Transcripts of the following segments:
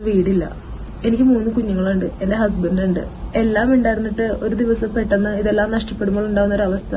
വീടില്ല. എനിക്ക് മൂന്ന് കുഞ്ഞുങ്ങളുണ്ട് എന്റെ ഹസ്ബൻഡ് ഉണ്ട്. എല്ലാം ഉണ്ടായിരുന്നിട്ട് ഒരു ദിവസം പെട്ടെന്ന് ഇതെല്ലാം നഷ്ടപ്പെടുമ്പോൾ ഉണ്ടാവുന്ന ഒരു അവസ്ഥ.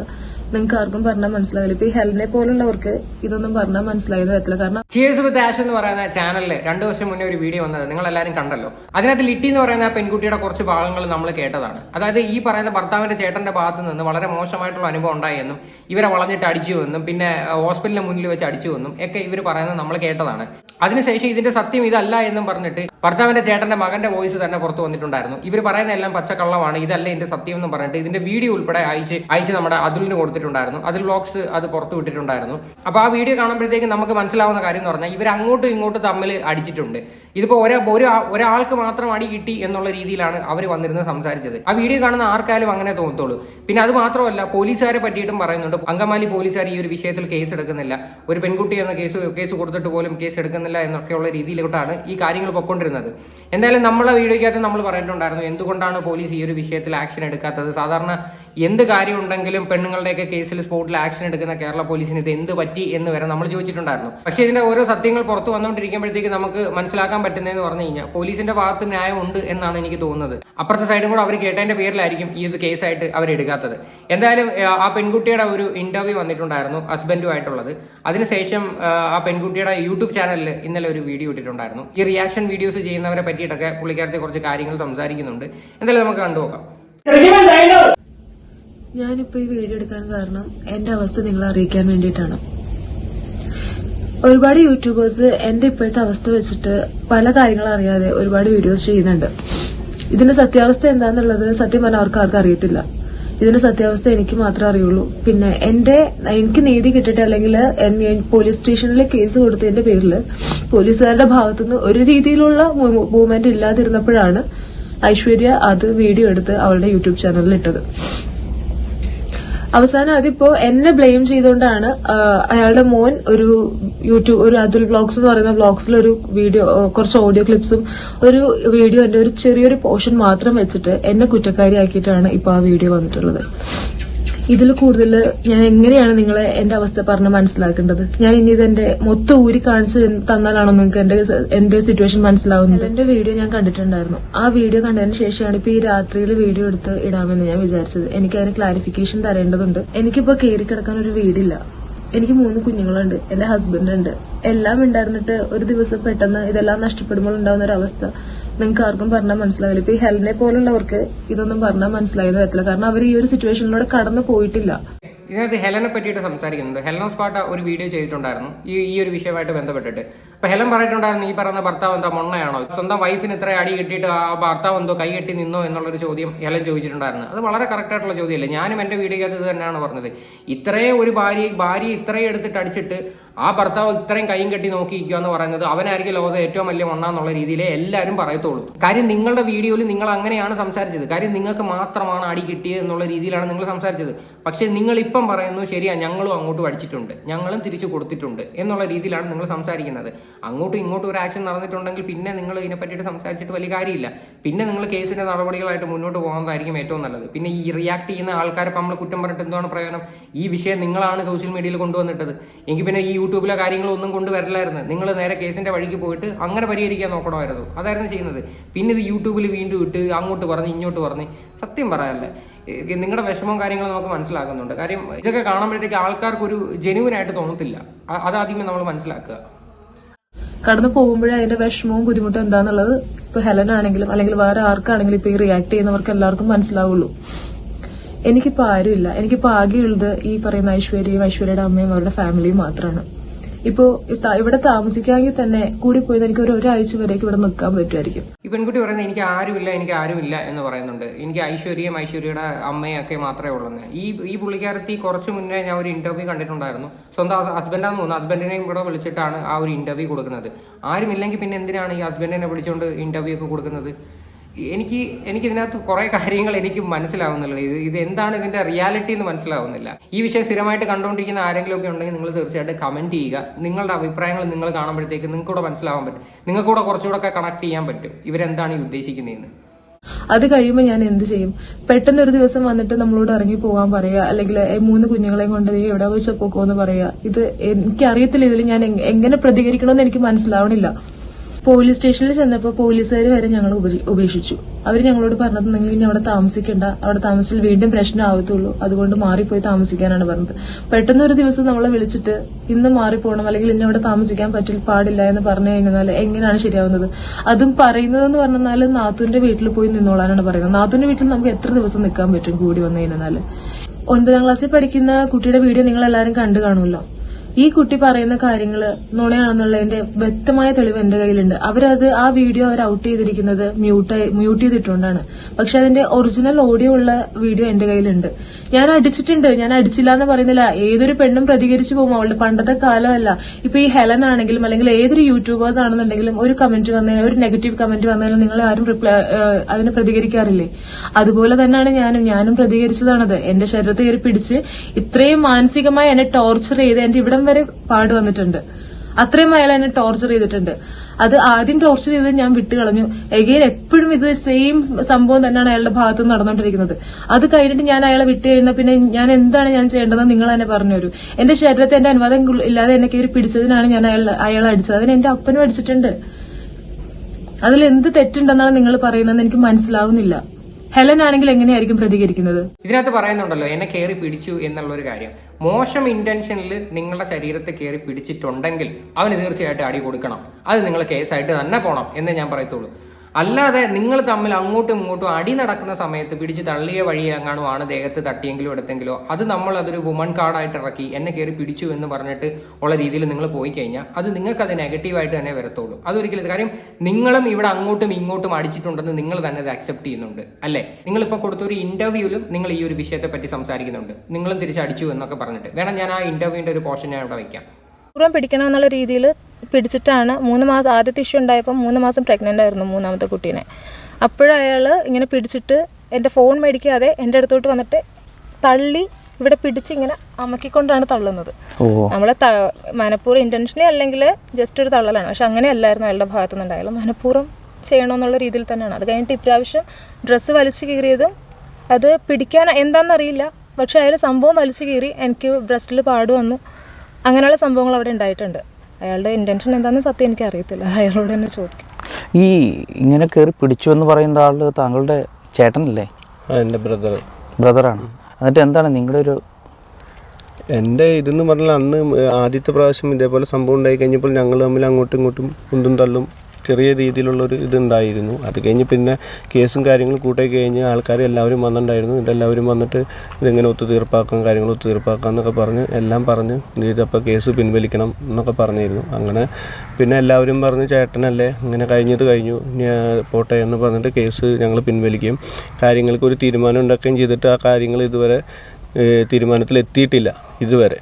നിങ്ങൾക്ക് ആർക്കും പറഞ്ഞാൽ മനസ്സിലാവില്ല. ഇപ്പൊ ഈ ഹെൽനെ പോലുള്ളവർക്ക് ഇതൊന്നും പറഞ്ഞാൽ മനസ്സിലായെന്ന് വരത്തില്ല. കാരണം ചിയേഴ്സ് വിത്ത് ആഷ് എന്ന് പറയുന്ന ചാനലിൽ രണ്ടു വർഷം മുന്നേ ഒരു വീഡിയോ വന്നത് നിങ്ങൾ എല്ലാവരും കണ്ടല്ലോ. അതിനകത്ത് ലിറ്റി എന്ന് പറയുന്ന പെൺകുട്ടിയുടെ കുറച്ച് ഭാഗങ്ങൾ നമ്മൾ കേട്ടതാണ്. അതായത് ഈ പറയുന്ന ഭർത്താവിന്റെ ചേട്ടന്റെ ഭാഗത്ത് നിന്ന് വളരെ മോശമായിട്ടുള്ള അനുഭവം ഉണ്ടായെന്നും ഇവരെ വളഞ്ഞിട്ട് അടിച്ചു എന്നും പിന്നെ ഹോസ്പിറ്റലിന് മുന്നിൽ വെച്ച് അടിച്ചു എന്നും ഒക്കെ ഇവർ പറയുന്നത് നമ്മൾ കേട്ടതാണ്. അതിനുശേഷം ഇതിന്റെ സത്യം ഇതല്ല എന്നും പറഞ്ഞിട്ട് ഭർത്താവിന്റെ ചേട്ടന്റെ മകന്റെ വോയിസ് തന്നെ പുറത്തു വന്നിട്ടുണ്ടായിരുന്നു. ഇവർ പറയുന്ന എല്ലാം പച്ചക്കള്ളമാണ് ഇതല്ല ഇതിന്റെ സത്യം എന്ന് പറഞ്ഞിട്ട് ഇതിന്റെ വീഡിയോ ഉൾപ്പെടെ അയച്ച് അയച്ച് നമ്മുടെ അതുലിന് കൊടുത്തിട്ടുണ്ടായിരുന്നു. അതിൽ വ്ളോഗ്സ് അത് പുറത്തു വിട്ടിട്ടുണ്ടായിരുന്നു. അപ്പൊ ആ വീഡിയോ കാണുമ്പോഴത്തേക്ക് നമുക്ക് മനസ്സിലാവുന്ന കാര്യം എന്ന് പറഞ്ഞാൽ ഇവർ അങ്ങോട്ടും ഇങ്ങോട്ടും തമ്മിൽ അടിച്ചിട്ടുണ്ട്. ഇതിപ്പോ ഒരാ ഒരു ഒരാൾക്ക് മാത്രം അടി കിട്ടി എന്നുള്ള രീതിയിലാണ് അവർ വന്നിരുന്ന് സംസാരിച്ചത്. ആ വീഡിയോ കാണുന്ന ആർക്കായാലും അങ്ങനെ തോന്നത്തുള്ളൂ. പിന്നെ അത് മാത്രമല്ല പോലീസുകാരെ പറ്റിയിട്ടും പറയുന്നുണ്ട്. അങ്കമാലി പോലീസുകാർ ഈ ഒരു വിഷയത്തിൽ കേസ് എടുക്കുന്നില്ല. ഒരു പെൺകുട്ടി എന്ന കേസ് കേസ് കൊടുത്തിട്ട് പോലും കേസ് എടുക്കുന്നില്ല എന്നൊക്കെയുള്ള രീതിയിലോട്ടാണ് ഈ കാര്യങ്ങൾ പൊക്കൊണ്ടിരുന്നത് എന്തായാലും നമ്മളെ വീഡിയോയ്ക്കകത്ത് നമ്മൾ പറഞ്ഞിട്ടുണ്ടായിരുന്നു എന്തുകൊണ്ടാണ് പോലീസ് ഈ ഒരു വിഷയത്തിൽ ആക്ഷൻ എടുക്കാത്തത്? സാധാരണ എന്ത് കാര്യം ഉണ്ടെങ്കിലും പെണ്ണുങ്ങളുടെയൊക്കെ കേസിൽ സ്പോട്ടിൽ ആക്ഷൻ എടുക്കുന്ന കേരള പോലീസിന് ഇത് എന്ത് പറ്റി എന്ന് വരെ നമ്മൾ ചോദിച്ചിട്ടുണ്ടായിരുന്നു. പക്ഷേ ഇതിന്റെ ഓരോ സത്യങ്ങൾ പുറത്തു വന്നുകൊണ്ടിരിക്കുമ്പോഴത്തേക്ക് നമുക്ക് മനസ്സിലാക്കാൻ പറ്റുന്നതെന്ന് പറഞ്ഞു കഴിഞ്ഞാൽ പോലീസിന്റെ ഭാഗത്ത് ന്യായം ഉണ്ട് എന്നാണ് എനിക്ക് തോന്നുന്നത്. അപ്പുറത്തെ സൈഡും കൂടെ അവർ കേട്ടതിന്റെ പേരിലായിരിക്കും ഈ ഒരു കേസായിട്ട് അവർ എടുക്കാത്തത്. എന്തായാലും ആ, പെൺകുട്ടിയുടെ ഒരു ഇന്റർവ്യൂ വന്നിട്ടുണ്ടായിരുന്നു ഹസ്ബൻഡുമായിട്ടുള്ളത്. അതിനുശേഷം ആ, പെൺകുട്ടിയുടെ യൂട്യൂബ് ചാനലിൽ ഇന്നലെ ഒരു വീഡിയോ ഇട്ടിട്ടുണ്ടായിരുന്നു. ഈ റിയാക്ഷൻ വീഡിയോസ് ചെയ്യുന്നവരെ പറ്റിയിട്ടൊക്കെ പുള്ളിക്കാരത്തെ കുറച്ച് കാര്യങ്ങൾ സംസാരിക്കുന്നുണ്ട്. എന്തായാലും നമുക്ക് കണ്ടുപോകാം ഞാനിപ്പോ ഈ വീഡിയോ എടുക്കാൻ കാരണം എന്റെ അവസ്ഥ നിങ്ങളെ അറിയിക്കാൻ വേണ്ടിയിട്ടാണ്. ഒരുപാട് യൂട്യൂബേഴ്സ് എന്റെ ഇപ്പോഴത്തെ അവസ്ഥ വെച്ചിട്ട് പല കാര്യങ്ങളും അറിയാതെ ഒരുപാട് വീഡിയോസ് ചെയ്യുന്നുണ്ട്. ഇതിന്റെ സത്യാവസ്ഥ എന്താന്നുള്ളത് സത്യം പറഞ്ഞാൽ അവർക്ക് ആർക്കും അറിയത്തില്ല. ഇതിന്റെ സത്യാവസ്ഥ എനിക്ക് മാത്രമേ അറിയുള്ളൂ. പിന്നെ എന്റെ എനിക്ക് നീതി കിട്ടിയിട്ട് അല്ലെങ്കിൽ പോലീസ് സ്റ്റേഷനിൽ കേസ് കൊടുത്തതിന്റെ പേരിൽ പോലീസുകാരുടെ ഭാഗത്തുനിന്ന് ഒരു രീതിയിലുള്ള മൂവ്മെന്റ് ഇല്ലാതിരുന്നപ്പോഴാണ് ഐശ്വര്യ അത് വീഡിയോ എടുത്ത് അവളുടെ യൂട്യൂബ് ചാനലിൽ ഇട്ടത്. അവസാനം അതിപ്പോ എന്നെ ബ്ലെയിം ചെയ്തുകൊണ്ടാണ് അയാളുടെ മോൻ ഒരു യൂട്യൂബ് ഒരു അതുൽ ബ്ലോഗ്സ് എന്ന് പറയുന്ന ബ്ലോഗ്സിൽ ഒരു വീഡിയോ കുറച്ച് ഓഡിയോ ക്ലിപ്സും ഒരു വീഡിയോ എന്റെ ഒരു ചെറിയൊരു പോർഷൻ മാത്രം വെച്ചിട്ട് എന്നെ കുറ്റക്കാരിയാക്കിയിട്ടാണ് ഇപ്പൊ ആ വീഡിയോ വന്നിട്ടുള്ളത്. ഇതിൽ കൂടുതൽ ഞാൻ എങ്ങനെയാണ് നിങ്ങളെ എന്റെ അവസ്ഥ പറഞ്ഞ് മനസ്സിലാക്കേണ്ടത്? ഞാൻ ഇനി ഇതെന്റെ മൊത്തം ഊരി കാണിച്ചു തന്നാലാണോ നിങ്ങൾക്ക് എന്റെ എന്റെ സിറ്റുവേഷൻ മനസ്സിലാവുന്നത്? എന്റെ വീഡിയോ ഞാൻ കണ്ടിട്ടുണ്ടായിരുന്നു. ആ വീഡിയോ കണ്ടതിന് ശേഷമാണ് ഇപ്പൊ ഈ രാത്രിയിൽ വീഡിയോ എടുത്ത് ഇടാമെന്ന് ഞാൻ വിചാരിച്ചത്. എനിക്ക് അതിന് ക്ലാരിഫിക്കേഷൻ തരേണ്ടതുണ്ട്. എനിക്കിപ്പോ കയറി കിടക്കാൻ ഒരു വീടില്ല. എനിക്ക് മൂന്ന് കുഞ്ഞുങ്ങളുണ്ട് എന്റെ ഹസ്ബൻഡ് ഉണ്ട്. എല്ലാം ഉണ്ടായിരുന്നിട്ട് ഒരു ദിവസം പെട്ടെന്ന് ഇതെല്ലാം നഷ്ടപ്പെടുമ്പോൾ ഉണ്ടാവുന്ന ഒരു അവസ്ഥ. നിങ്ങൾക്ക് ആർക്കും പറഞ്ഞാൽ മനസ്സിലാവില്ല. ഇപ്പൊ ഈ ഹെൽനെ പോലുള്ളവർക്ക് ഇതൊന്നും പറഞ്ഞാൽ മനസ്സിലായെന്ന് വരത്തില്ല. കാരണം അവർ ഈ ഒരു സിറ്റുവേഷനിലൂടെ കടന്നു പോയിട്ടില്ല. ഇതിനകത്ത് ഹെലനെ പറ്റിയിട്ട് സംസാരിക്കുന്നുണ്ട്. ഹെലൻ സ്പാട്ട ഒരു വീഡിയോ ചെയ്തിട്ടുണ്ടായിരുന്നു. ഈ ഈ ഒരു വിഷയമായിട്ട് ബന്ധപ്പെട്ടിട്ട്. അപ്പൊ ഹെലൻ പറഞ്ഞിട്ടുണ്ടായിരുന്നു ഈ പറയുന്ന ഭർത്താവ് എന്താ മൊണ്ണയാണോ? സ്വന്തം വൈഫിന് ഇത്ര അടി കിട്ടിയിട്ട് ആ ഭർത്താവ് എന്തോ കൈ കെട്ടി നിന്നോ എന്നുള്ളൊരു ചോദ്യം ഹെലൻ ചോദിച്ചിട്ടുണ്ടായിരുന്നു. അത് വളരെ കറക്റ്റ് ആയിട്ടുള്ള ചോദ്യമല്ലേ? ഞാനും എന്റെ വീഡിയോക്കകത്ത് ഇത് തന്നെയാണ് പറഞ്ഞത്. ഇത്രയും ഒരു ഭാര്യ ഭാര്യ ഇത്രയും എടുത്തിട്ട് അടിച്ചിട്ട് ആ ഭർത്താവ് ഇത്രയും കൈയും കെട്ടി നോക്കിയിരിക്കുക എന്ന് പറയുന്നത് അവനായിരിക്കും ലോകത്തെ ഏറ്റവും വലിയ ഒന്നാന്നുള്ള രീതിയിലേ എല്ലാവരും പറയത്തുള്ളൂ. കാര്യം നിങ്ങളുടെ വീഡിയോയിൽ നിങ്ങൾ അങ്ങനെയാണ് സംസാരിച്ചത്. കാര്യം നിങ്ങൾക്ക് മാത്രമാണ് അടി കിട്ടിയത് എന്നുള്ള രീതിയിലാണ് നിങ്ങൾ സംസാരിച്ചത്. പക്ഷേ നിങ്ങൾ ഇപ്പം പറയുന്നു ശരിയാ ഞങ്ങളും അങ്ങോട്ട് അടിച്ചിട്ടുണ്ട് ഞങ്ങളും തിരിച്ചു കൊടുത്തിട്ടുണ്ട് എന്നുള്ള രീതിയിലാണ് നിങ്ങൾ സംസാരിക്കുന്നത്. അങ്ങോട്ടും ഇങ്ങോട്ടും ഒരു ആക്ഷൻ നടന്നിട്ടുണ്ടെങ്കിൽ പിന്നെ നിങ്ങൾ ഇതിനെ പറ്റിയിട്ട് സംസാരിച്ചിട്ട് വലിയ കാര്യമില്ല. പിന്നെ നിങ്ങൾ കേസിന്റെ നടപടികളായിട്ട് മുന്നോട്ട് പോകുന്നതായിരിക്കും ഏറ്റവും നല്ലത്. പിന്നെ ഈ റിയാക്ട് ചെയ്യുന്ന ആൾക്കാരെ നമ്മൾ കുറ്റം പറഞ്ഞിട്ട് എന്താണ് പ്രയോജനം? ഈ വിഷയം നിങ്ങളാണ് സോഷ്യൽ മീഡിയയിൽ കൊണ്ടുവന്നിട്ടത്. എങ്കിൽ പിന്നെ ഈ യൂട്യൂബിലെ കാര്യങ്ങളൊന്നും കൊണ്ടുവരില്ലായിരുന്നു. നിങ്ങൾ നേരെ കേസിന്റെ വഴിക്ക് പോയിട്ട് അങ്ങനെ പരിഹരിക്കാൻ നോക്കണമായിരുന്നു. അതായിരുന്നു ചെയ്യുന്നത്. പിന്നെ ഇത് യൂട്യൂബിൽ വീണ്ടും ഇട്ട് അങ്ങോട്ട് പറഞ്ഞ് ഇങ്ങോട്ട് പറഞ്ഞ് സത്യം പറയാനല്ലേ നിങ്ങളുടെ വിഷമവും കാര്യങ്ങളും നമുക്ക് മനസ്സിലാക്കുന്നുണ്ട്. കാര്യം ഇതൊക്കെ കാണുമ്പോഴത്തേക്ക് ആൾക്കാർക്ക് ഒരു ജെനുവിൻ ആയിട്ട് തോന്നത്തില്ല അതാദ്യമേ നമ്മൾ മനസ്സിലാക്കുക. കടന്നു പോകുമ്പോഴേ അതിന്റെ വിഷമവും ബുദ്ധിമുട്ടും എന്താന്നുള്ളത് ഇപ്പൊ ഹെലനാണെങ്കിലും അല്ലെങ്കിൽ വേറെ ആർക്കാണെങ്കിലും ഇപ്പൊ ഈ റിയാക്ട് ചെയ്യുന്നവർക്ക് എല്ലാവർക്കും മനസ്സിലാവുള്ളൂ. എനിക്കിപ്പോ ആരുമില്ല. എനിക്കിപ്പോ ആകെയുള്ളത് ഈ പറയുന്ന ഐശ്വര്യയും ഐശ്വര്യയുടെ അമ്മയും അവരുടെ ഫാമിലിയും മാത്രമാണ് ഇപ്പോ ഇവിടെ താമസിക്കാമെങ്കിൽ തന്നെ കൂടി പോയത് എനിക്ക് ഒരു ഒരാഴ്ച വരേക്ക് ഇവിടെ നിൽക്കാൻ പറ്റുമായിരിക്കും. ഈ പെൺകുട്ടി പറയുന്നത് എനിക്ക് ആരുമില്ല എനിക്ക് ആരുമില്ല എന്ന് പറയുന്നുണ്ട്. എനിക്ക് ഐശ്വര്യയും ഐശ്വര്യയുടെ അമ്മയൊക്കെ മാത്രമേ ഉള്ളൂ ഈ ഈ പുള്ളിക്കാരത്തി കുറച്ച് മുന്നേ ഞാൻ ഒരു ഇന്റർവ്യൂ കണ്ടിട്ടുണ്ടായിരുന്നു. സ്വന്തം ഹസ്ബൻഡാന്ന് തോന്നുന്നു. ഹസ്ബൻഡിനെയും കൂടെ വിളിച്ചിട്ടാണ് ആ ഒരു ഇന്റർവ്യൂ കൊടുക്കുന്നത്. ആരുമില്ലെങ്കിൽ പിന്നെ എന്തിനാണ് ഈ ഹസ്ബൻഡിനെ വിളിച്ചുകൊണ്ട് ഇന്റർവ്യൂ ഒക്കെ കൊടുക്കുന്നത്? എനിക്ക് എനിക്ക് ഇതിനകത്ത് കുറേ കാര്യങ്ങൾ എനിക്ക് മനസ്സിലാവുന്നില്ല ഇത് ഇത് എന്താണ് ഇതിന്റെ റിയാലിറ്റി എന്ന് മനസ്സിലാവുന്നില്ല. ഈ വിഷയം സ്ഥിരമായിട്ട് കണ്ടുകൊണ്ടിരിക്കുന്ന ആരെങ്കിലും ഒക്കെ ഉണ്ടെങ്കിൽ നിങ്ങൾ തീർച്ചയായിട്ടും കമന്റ് ചെയ്യുക. നിങ്ങളുടെ അഭിപ്രായങ്ങൾ നിങ്ങൾ കാണുമ്പോഴത്തേക്ക് നിങ്ങൾക്ക് കൂടെ മനസ്സിലാവാൻ പറ്റും. നിങ്ങൾക്ക് കൂടെ കുറച്ചുകൂടെ ഒക്കെ കണക്ട് ചെയ്യാൻ പറ്റും. ഇവരെന്താണ് ഈ ഉദ്ദേശിക്കുന്നതെന്ന്. അത് കഴിയുമ്പോൾ ഞാൻ എന്ത് ചെയ്യും? പെട്ടെന്ന് ഒരു ദിവസം വന്നിട്ട് നമ്മളോട് ഇറങ്ങി പോകാൻ പറയുക. അല്ലെങ്കിൽ "ഏ, മൂന്ന് കുഞ്ഞുങ്ങളെയും കൊണ്ട് നീ എവിടെ വെച്ച് പോക്കോന്ന് പറയുക. ഇത് എനിക്കറിയത്തില്ല ഇതിൽ ഞാൻ എങ്ങനെ പ്രതികരിക്കണമെന്ന് എനിക്ക് മനസ്സിലാവണില്ല. പോലീസ് സ്റ്റേഷനിൽ ചെന്നപ്പോൾ പോലീസുകാർ വരെ ഞങ്ങൾ ഉപേക്ഷിച്ചു. അവർ ഞങ്ങളോട് പറഞ്ഞത് നിങ്ങൾ ഇനി അവിടെ താമസിക്കണ്ട. അവിടെ താമസിച്ചാൽ വീണ്ടും പ്രശ്നം ആവത്തുള്ളൂ. അതുകൊണ്ട് മാറിപ്പോയി താമസിക്കാനാണ് പറഞ്ഞത്. പെട്ടെന്ന് ഒരു ദിവസം നമ്മളെ വിളിച്ചിട്ട് ഇന്ന് മാറിപ്പോകണം അല്ലെങ്കിൽ ഇനി അവിടെ താമസിക്കാൻ പറ്റില്ല പാടില്ല എന്ന് പറഞ്ഞു കഴിഞ്ഞാൽ എങ്ങനെയാണ് ശരിയാവുന്നത്? അതും പറയുന്നതെന്ന് പറഞ്ഞാൽ നാത്തുവിന്റെ വീട്ടിൽ പോയി നിന്നോളാനാണ് പറയുന്നത്. നാത്തുവിന്റെ വീട്ടിൽ നമുക്ക് എത്ര ദിവസം നിൽക്കാൻ പറ്റും കൂടി വന്നു കഴിഞ്ഞാൽ? ഒൻപതാം ക്ലാസ്സിൽ പഠിക്കുന്ന കുട്ടിയുടെ വീഡിയോ നിങ്ങൾ എല്ലാവരും കണ്ടു കാണുമല്ലോ. ഈ കുട്ടി പറയുന്ന കാര്യങ്ങൾ നുണയാണെന്നുള്ളതിന്റെ വ്യക്തമായ തെളിവ് എന്റെ കയ്യിലുണ്ട്. അവരത് ആ വീഡിയോ അവർ ഔട്ട് ചെയ്തിരിക്കുന്നത് മ്യൂട്ട് മ്യൂട്ട് ചെയ്തിട്ടുകൊണ്ടാണ്. പക്ഷെ അതിന്റെ ഒറിജിനൽ ഓഡിയോ ഉള്ള വീഡിയോ എന്റെ കയ്യിലുണ്ട്. ഞാൻ അടിച്ചിട്ടുണ്ട് ഞാൻ അടിച്ചില്ല എന്ന് പറയുന്നില്ല. ഏതൊരു പെണ്ണും പ്രതികരിച്ചു പോകും അവളുടെ പണ്ടത്തെ കാലമല്ല. ഇപ്പൊ ഈ ഹെലൻ ആണെങ്കിലും അല്ലെങ്കിൽ ഏതൊരു യൂട്യൂബേഴ്സ് ആണെന്നുണ്ടെങ്കിലും ഒരു കമന്റ് വന്നതിന് ഒരു നെഗറ്റീവ് കമന്റ് വന്നാലും നിങ്ങൾ ആരും റിപ്ലൈ അതിന് പ്രതികരിക്കാറില്ലേ? അതുപോലെ തന്നെയാണ് ഞാനും ഞാനും പ്രതികരിച്ചതാണത്. എന്റെ ശരീരത്തെ കയറി പിടിച്ച് ഇത്രയും മാനസികമായി എന്നെ ടോർച്ചർ ചെയ്ത് എന്റെ ഇവിടം വരെ പാട് വന്നിട്ടുണ്ട് അത്രയും അയാൾ എന്നെ ടോർച്ചർ ചെയ്തിട്ടുണ്ട്. അത് ആദ്യം ടോർച്ചർ ചെയ്ത് ഞാൻ വിട്ടുകളഞ്ഞു. എഗെയിൻ എപ്പോഴും ഇത് സെയിം സംഭവം തന്നെയാണ് അയാളുടെ ഭാഗത്ത് നടന്നുകൊണ്ടിരിക്കുന്നത് അത് കഴിഞ്ഞിട്ട് ഞാൻ അയാളെ വിട്ടു കഴിഞ്ഞാൽ പിന്നെ ഞാൻ എന്താണ് ഞാൻ ചെയ്യേണ്ടതെന്ന് നിങ്ങൾ തന്നെ പറഞ്ഞു തരൂ. എന്റെ ശരീരത്തെ എന്റെ അനുവാദം ഇല്ലാതെ എന്നെ കയറി പിടിച്ചതിനാണ് ഞാൻ അയാൾ അയാളെ അടിച്ചത്. അതിന് എന്റെ അപ്പനും അടിച്ചിട്ടുണ്ട്. അതിൽ എന്ത് തെറ്റുണ്ടെന്നാണ് നിങ്ങൾ പറയുന്നതെന്ന് എനിക്ക് മനസ്സിലാവുന്നില്ല. ഹെലൻ ആണെങ്കിൽ എങ്ങനെയായിരിക്കും പ്രതികരിക്കുന്നത്? ഇതിനകത്ത് പറയുന്നുണ്ടല്ലോ എന്നെ കയറി പിടിച്ചു എന്നുള്ള ഒരു കാര്യം. മോശം ഇന്റൻഷനിൽ നിങ്ങളുടെ ശരീരത്തെ കയറി പിടിച്ചിട്ടുണ്ടെങ്കിൽ അവന് തീർച്ചയായിട്ടും അടി കൊടുക്കണം. അത് നിങ്ങൾ കേസായിട്ട് തന്നെ പോണം എന്ന് ഞാൻ പറയത്തുള്ളൂ. അല്ലാതെ നിങ്ങൾ തമ്മിൽ അങ്ങോട്ടും ഇങ്ങോട്ടും അടി നടക്കുന്ന സമയത്ത് പിടിച്ച് തള്ളിയ വഴി എങ്ങാണോ ആണ് ദേഹത്ത് തട്ടിയെങ്കിലോ എടുത്തെങ്കിലോ അത് നമ്മൾ അതൊരു വുമൺ കാർഡായിട്ട് ഇറക്കി എന്നെ കയറി പിടിച്ചു എന്ന് പറഞ്ഞിട്ട് ഉള്ള രീതിയിൽ നിങ്ങൾ പോയി കഴിഞ്ഞാൽ അത് നിങ്ങൾക്ക് അത് നെഗറ്റീവായിട്ട് തന്നെ വരത്തുള്ളൂ. അതൊരിക്കലും കാര്യം നിങ്ങളും ഇവിടെ അങ്ങോട്ടും ഇങ്ങോട്ടും അടിച്ചിട്ടുണ്ടെന്ന് നിങ്ങൾ തന്നെ അത് അക്സെപ്റ്റ് ചെയ്യുന്നുണ്ട് അല്ലേ? നിങ്ങളിപ്പോൾ കൊടുത്ത ഒരു ഇന്റർവ്യൂവിലും നിങ്ങൾ ഈ ഒരു വിഷയത്തെ പറ്റി സംസാരിക്കുന്നുണ്ട്. നിങ്ങളും തിരിച്ചടിച്ചു എന്നൊക്കെ പറഞ്ഞിട്ട്. വേണം ഞാൻ ആ ഇന്റർവ്യൂവിന്റെ ഒരു പോർഷൻ ഞാൻ ഇവിടെ വയ്ക്കാം. പിടിക്കണം എന്നുള്ള രീതിയിൽ പിടിച്ചിട്ടാണ് മൂന്ന് മാസം ആദ്യത്തെ ഇഷ്യൂ ഉണ്ടായപ്പോൾ മൂന്ന് മാസം പ്രഗ്നന്റ് ആയിരുന്നു മൂന്നാമത്തെ കുട്ടീനെ. അപ്പോഴയാൾ ഇങ്ങനെ പിടിച്ചിട്ട് എന്റെ ഫോൺ മേടിക്കാതെ എന്റെ അടുത്തോട്ട് വന്നിട്ട് തള്ളി ഇവിടെ പിടിച്ച് ഇങ്ങനെ അമക്കിക്കൊണ്ടാണ് തള്ളുന്നത്. നമ്മളെ ത മനഃപൂർവം ഇന്റൻഷനെ അല്ലെങ്കിൽ ജസ്റ്റ് ഒരു തള്ളലാണ്. പക്ഷെ അങ്ങനെയല്ലായിരുന്നു അയാളുടെ ഭാഗത്തു നിന്നുണ്ടായാലും മനഃപൂർവം ചെയ്യണമെന്നുള്ള രീതിയിൽ തന്നെയാണ്. അത് കഴിഞ്ഞിട്ട് ഇപ്രാവശ്യം ഡ്രസ്സ് വലിച്ചു കീറിയതും അത് പിടിക്കാൻ എന്താണെന്നറിയില്ല പക്ഷെ അയാൾ സംഭവം വലിച്ചു കീറി എനിക്ക് ബ്രസ്റ്റിൽ പാട് വന്നു. അങ്ങനെയുള്ള സംഭവങ്ങൾ അവിടെ ഉണ്ടായിട്ടുണ്ട്. അയാളുടെ ഇന്റൻഷൻ എന്താണെന്ന് സത്യം എനിക്ക് അറിയത്തില്ല. അയാളോട് തന്നെ ചോദിക്കും. ഈ ഇങ്ങനെ കയറി പിടിച്ചു എന്ന് പറയുന്ന ആൾ താങ്കളുടെ ചേട്ടനല്ലേ? എന്റെ ബ്രദർ ബ്രദറാണ്. എന്നിട്ട് എന്താണ് നിങ്ങളുടെ ഒരു എന്റെ ഇതെന്ന് പറഞ്ഞാൽ അന്ന് ആദ്യത്തെ പ്രാവശ്യം ഇതേപോലെ സംഭവം ഉണ്ടായി കഴിഞ്ഞപ്പോൾ ഞങ്ങൾ തമ്മിൽ അങ്ങോട്ടും ഇങ്ങോട്ടും കുന്തും തള്ളും. ചെറിയ രീതിയിലുള്ളൊരു ഇതുണ്ടായിരുന്നു. അത് കഴിഞ്ഞ് പിന്നെ കേസും കാര്യങ്ങളും കൂട്ടി കഴിഞ്ഞ് ആൾക്കാർ എല്ലാവരും വന്നിട്ടുണ്ടായിരുന്നു. ഇതെല്ലാവരും വന്നിട്ട് ഇതെങ്ങനെ ഒത്തുതീർപ്പാക്കാം കാര്യങ്ങൾ ഒത്തുതീർപ്പാക്കാം എന്നൊക്കെ പറഞ്ഞ് എല്ലാം പറഞ്ഞ് ഇതപ്പോൾ കേസ് പിൻവലിക്കണം എന്നൊക്കെ പറഞ്ഞിരുന്നു. അങ്ങനെ പിന്നെ എല്ലാവരും പറഞ്ഞ് ചേട്ടനല്ലേ ഇങ്ങനെ കഴിഞ്ഞത് കഴിഞ്ഞു. പോട്ടെ എന്ന് പറഞ്ഞിട്ട് കേസ് ഞങ്ങൾ പിൻവലിക്കുകയും കാര്യങ്ങൾക്ക് ഒരു തീരുമാനം ഉണ്ടാക്കുകയും ചെയ്തിട്ട് ആ കാര്യങ്ങൾ ഇതുവരെ തീരുമാനത്തിൽ എത്തിയിട്ടില്ല ഇതുവരെ.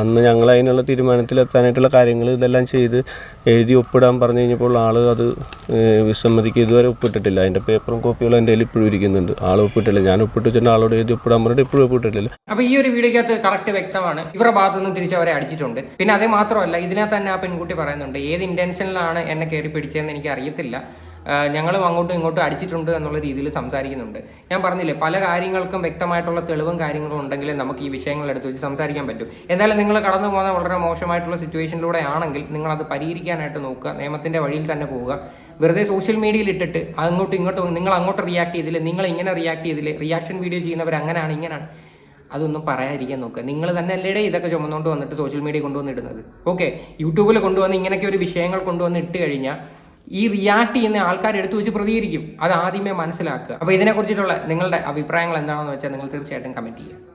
അന്ന് ഞങ്ങൾ അതിനുള്ള തീരുമാനത്തിലെത്താനായിട്ടുള്ള കാര്യങ്ങൾ ഇതെല്ലാം ചെയ്ത് എഴുതി ഒപ്പിടാൻ പറഞ്ഞു കഴിഞ്ഞപ്പോൾ ആൾ അത് വിസമ്മതിക്ക് ഇതുവരെ ഒപ്പിട്ടിട്ടില്ല. അതിന്റെ പേപ്പറും കോപ്പികളും എന്റെ കയ്യിൽ ഇപ്പോഴും ഇരിക്കുന്നുണ്ട്. ആൾ ഒപ്പിട്ടില്ല. ഞാൻ ഒപ്പിട്ട് വെച്ചാൽ ആളോട് എഴുതി ഒപ്പിടാൻ പറഞ്ഞിട്ട് ഇപ്പോഴും ഒപ്പിട്ടിട്ടില്ല. അപ്പൊ ഈ ഒരു വീഡിയോക്കകത്ത് കറക്റ്റ് വ്യക്തമാണ്. ഇവരുടെ ഭാഗത്തുനിന്ന് തിരിച്ച് അവരെ അടിച്ചിട്ടുണ്ട്. പിന്നെ അതേ മാത്രമല്ല ഇതിനകത്ത് തന്നെ ആ പെൺകുട്ടി പറയുന്നുണ്ട് ഏത് ഇന്റൻഷനിലാണ് എന്നെ കയറി പിടിച്ചതെന്ന് എനിക്ക് അറിയത്തില്ല ഞങ്ങളും അങ്ങോട്ടും ഇങ്ങോട്ടും അടിച്ചിട്ടുണ്ട് എന്നുള്ള രീതിയിൽ സംസാരിക്കുന്നുണ്ട്. ഞാൻ പറഞ്ഞില്ലേ പല കാര്യങ്ങൾക്കും വ്യക്തമായിട്ടുള്ള തെളിവും കാര്യങ്ങളും ഉണ്ടെങ്കിലേ നമുക്ക് ഈ വിഷയങ്ങൾ എടുത്ത് വെച്ച് സംസാരിക്കാൻ പറ്റും. എന്തായാലും നിങ്ങൾ കടന്നു പോകുന്ന വളരെ മോശമായിട്ടുള്ള സിറ്റുവേഷനിലൂടെ ആണെങ്കിൽ നിങ്ങൾ അത് പരിഹരിക്കാനായിട്ട് നോക്കുക നിയമത്തിന്റെ വഴിയിൽ തന്നെ പോവുക. വെറുതെ സോഷ്യൽ മീഡിയയിൽ ഇട്ടിട്ട് അങ്ങോട്ടും ഇങ്ങോട്ടും നിങ്ങൾ അങ്ങോട്ട് റിയാക്ട് ചെയ്തില്ല നിങ്ങൾ ഇങ്ങനെ റിയാക്ട് ചെയ്തില്ല റിയാക്ഷൻ വീഡിയോ ചെയ്യുന്നവർ അങ്ങനെയാണ് ഇങ്ങനെയാണ്. അതൊന്നും പറയാതിരിക്കാൻ നോക്കുക. നിങ്ങൾ തന്നെ അല്ലേടെ ഇതൊക്കെ ചുമന്നുകൊണ്ട് വന്നിട്ട് സോഷ്യൽ മീഡിയ കൊണ്ടുവന്നിടുന്നത് ഓക്കെ യൂട്യൂബിൽ കൊണ്ടുവന്ന് ഇങ്ങനെയൊക്കെ ഒരു വിഷയങ്ങൾ കൊണ്ടുവന്ന് ഇട്ട് കഴിഞ്ഞാൽ ഈ റിയാക്ട് ചെയ്യുന്ന ആൾക്കാർ എടുത്തു വെച്ച് പ്രതികരിക്കും. അത് ആദ്യമേ മനസ്സിലാക്കുക. അപ്പോൾ ഇതിനെക്കുറിച്ചിട്ടുള്ള നിങ്ങളുടെ അഭിപ്രായങ്ങൾ എന്താണെന്ന് വെച്ചാൽ നിങ്ങൾ തീർച്ചയായിട്ടും കമന്റ് ചെയ്യുക.